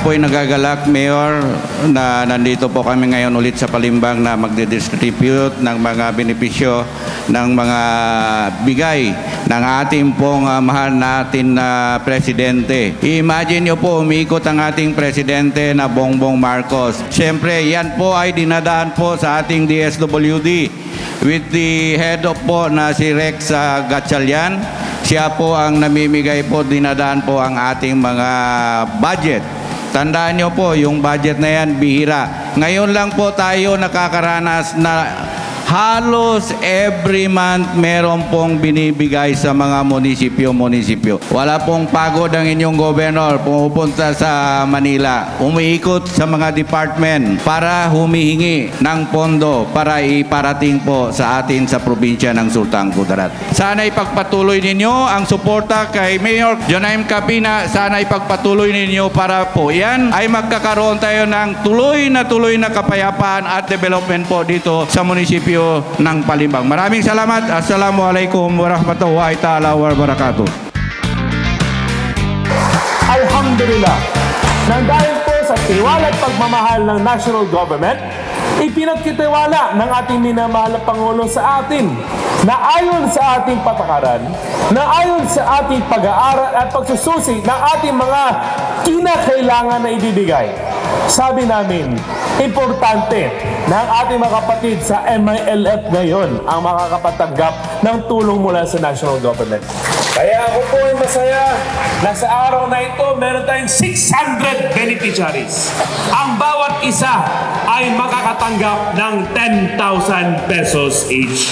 po ay nagagalak, Mayor, na nandito po kami ngayon ulit sa Palimbang na magdidistribute ng mga benepisyo ng mga bigay ng ating pong ah, mahal natin na presidente. Imagine nyo po, umiikot ang ating presidente na Bongbong Marcos. Siyempre, yan po ay dinadaan po sa ating DSWD with the head of po na si Rex ah, Gatchalian. Siya po ang namimigay po, dinadaan po ang ating mga budget. Tandaan nyo po, yung budget na yan, bihira. Ngayon lang po tayo nakakaranas na halos every month meron pong binibigay sa mga munisipyo-munisipyo. Wala pong pagod ang inyong gobernador pumupunta sa Manila, umiikot sa mga department para humihingi ng pondo para iparating po sa atin sa probinsya ng Sultan Kudarat. Sana ipagpatuloy ninyo ang suporta kay Mayor Jonaim Capina. Sana ipagpatuloy ninyo para po yan ay magkakaroon tayo ng tuloy na tuloy na kapayapaan at development po dito sa munisipyo ng Palimbang. Maraming salamat. Assalamualaikum warahmatullahi ta'ala wabarakatuh. Alhamdulillah, nang dahil po sa tiwala at pagmamahal ng national government, ipinagkitiwala ng ating minamahal na Pangulo sa atin na ayon sa ating patakaran, na ayon sa ating pag-aaral at pagsususi ng ating mga kinakailangan na ibibigay. Sabi namin, importante na ang ating mga kapatid sa MILF ngayon ang makakapatanggap ng tulong mula sa national government. Kaya ako po ay masaya na sa araw na ito meron tayong 600 beneficiaries. Ang bawat isa ay makakatanggap ng 10,000 pesos each.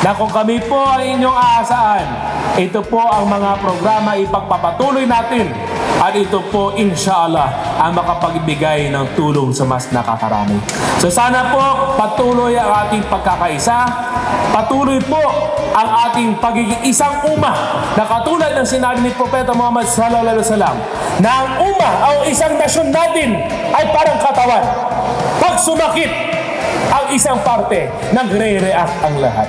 Na kung kami po ang inyong aasahan, ito po ang mga programa ipagpapatuloy natin at ito po inshallah ang makapagbigay ng tulong sa mas nakakarami. So sana po patuloy ang ating pagkakaisa, patuloy po ang ating pagiging isang umma na katulad ng sinabi ni Propeta Muhammad sallallahu alaihi wasallam na ang umma o isang nasyon natin ay parang katawan. Pag sumakit ang isang parte, nagre-react ang lahat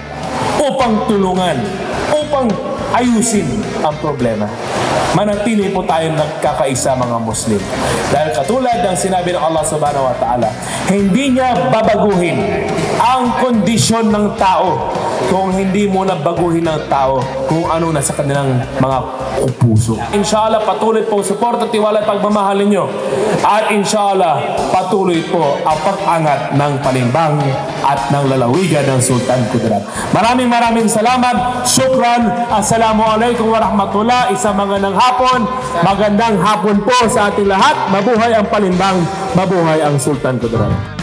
upang tulungan, upang ayusin ang problema. Manatili po tayong nagkakaisa mga Muslim. Dahil katulad ng sinabi ng Allah subhanahu wa ta'ala, hindi niya babaguhin ang kondisyon ng tao kung hindi mo na baguhin ng tao kung ano nasa kanilang mga puso. Inshallah, patuloy po support at tiwala at pagmamahal ninyo. At inshallah, patuloy po ang pag-angat ng palimbang at ng lalawigan ng Sultan Kudarat. Maraming maraming salamat. Shukran. Assalamualaikum warahmatullah. Isa mga ng hapon. Magandang hapon po sa ating lahat. Mabuhay ang palimbang. Mabuhay ang Sultan Kudarat.